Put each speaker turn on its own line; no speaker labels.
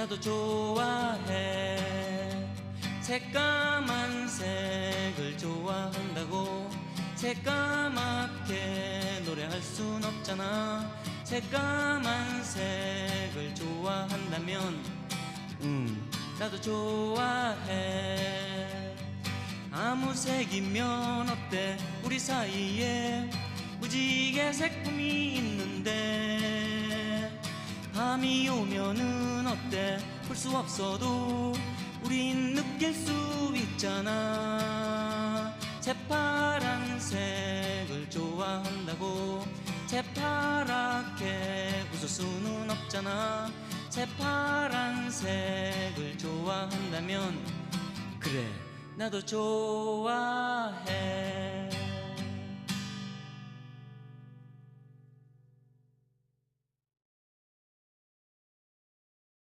나도 좋아해. 새까만 색을 좋아한다고 새까맣게 노래할 순 없잖아. 새까만 색을 좋아한다면 음 나도 좋아해. 아무 색이면 어때? 우리 사이에 무지개 색감이 있는데 밤이 오면은 어때? 볼 수 없어도 우린 느낄 수 있잖아. 새파란색을 좋아한다고 새파랗게 웃을 수는 없잖아. 새파란색을 좋아한다면 그래 나도 좋아해